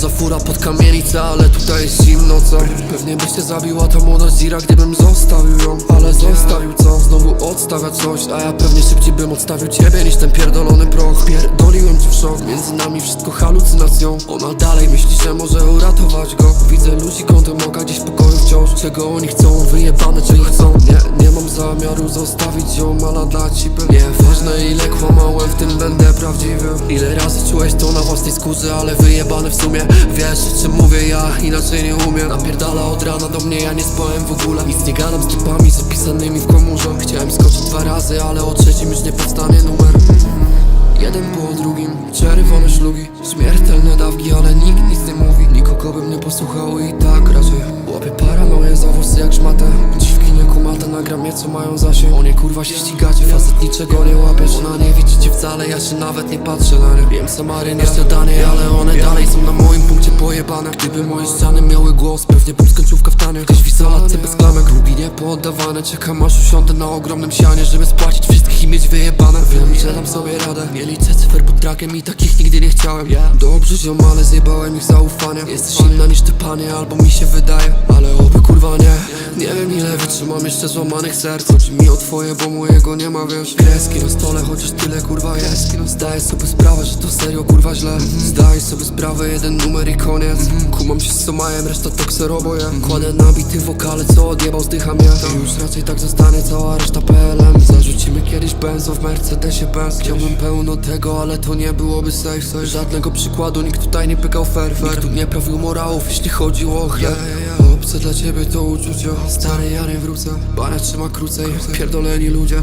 Wyza fura pod kamienicę, ale tutaj jest zimno co Pewnie byś się zabiła ta młoda Zira, gdybym zostawił ją Ale zostawił co? Znowu odstawia coś A ja pewnie szybciej bym odstawił ciebie niż ten pierdolony proch. Pierdoliłem ci w szok, między nami wszystko halucynacją. Ona dalej myśli, że może uratować go. Widzę ludzi kątem oka gdzieś w pokoju wciąż Czego oni chcą, wyjebane czy chcą Nie, nie mam zamiaru zostawić ją, ale dla cipy. Nieważne ile kłamałem, w tym będę prawdziwy Ile razy czułeś to na własnej skórze, ale wyjebane w sumie. Wiesz czym mówię, ja inaczej nie umiem. Napierdala od rana do mnie, ja nie spałem w ogóle. Nic nie gadam z typami zapisanymi w komórze. Chciałem skoczyć dwa razy, ale o trzecim już nie powstanie numer. Jeden po drugim, czerwone szlugi Śmiertelne dawki, ale nikt nic nie mówi. Nikogo bym nie posłuchał i tak raczej. Łapie paranoję za włosy jak szmatę. Dziwki nie kumate, nagram je co mają zasięg. O nie kurwa się ścigacie, facet niczego nie łapiesz Ona nie widzicie wcale, ja się nawet nie patrzę na nie. Wiem Samary nie śniadanie, ale one dalej są na moim punkcie pojebane. Gdyby moje ściany miały głos, pewnie bym skończówka w tanie Gdzieś w izolatce bez niepoddawane Czekam aż usiądę na ogromnym sianie, żeby spłacić wszystkich i mieć wyjebane że dam sobie radę, nie liczę cyfer pod trakiem i takich nigdy nie chciałem. Dobrze ziom, ale zjebałem ich zaufanie Jesteś inna niż ty panie, albo mi się wydaje Ale oby kurwa nie. Nie wiem ile wytrzymam jeszcze złamanych serc. Chodzi mi o twoje, bo mojego nie ma, wiesz. Kreski na stole, chociaż tyle kurwa jest. Zdaję sobie sprawę, że to serio kurwa źle. Zdaję sobie sprawę, jeden numer i koniec. Kumam się z Somajem, reszta to kseroboje Kładę nabity wokale, co odjebał, zdycham ja Już raczej tak zostanie cała reszta PLM Zarzucimy kiedyś benzo w Mercedesie Benz Chciałbym pełno tego, ale to nie byłoby safe Żadnego przykładu, nikt tutaj nie pykał fair Nikt tu nie prawił morałów, jeśli chodziło o chleb Obce dla ciebie to uczucie. Stary, ja nie wrócę. Bania trzyma krócej. Pierdoleni ludzie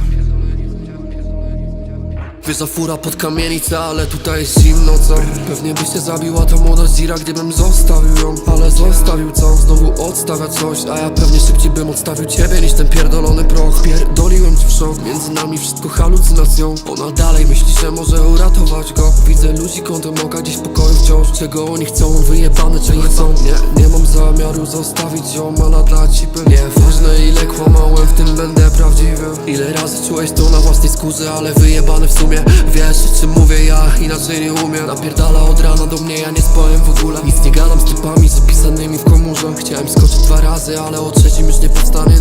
Wyza fura pod kamienicę, ale tutaj jest zimno co? Pewnie byś się zabiła ta młoda Zira, gdybym zostawił ją. Ale zostawił co? Znowu odstawia coś A ja pewnie szybciej bym odstawił ciebie niż ten pierdolony proch. Pierdoliłem ci w szok, między nami wszystko halucynacją. Ona dalej myśli, że może uratować go. Widzę ludzi kątem oka gdzieś w pokoju wciąż. Czego oni chcą, wyjebane czy nie chcą? Nie, zamiaru zostawić ale dla cipy. Nieważne ile kłamałem, w tym będę prawdziwy Ile razy czułeś to na własnej skórze, ale wyjebane w sumie. Wiesz o czym mówię, ja inaczej nie umiem. Napierdala od rana do mnie, ja nie spałem w ogóle. Nic nie gadam z typami zapisanymi w komórze. Chciałem skoczyć dwa razy, ale o trzecim już nie powstanie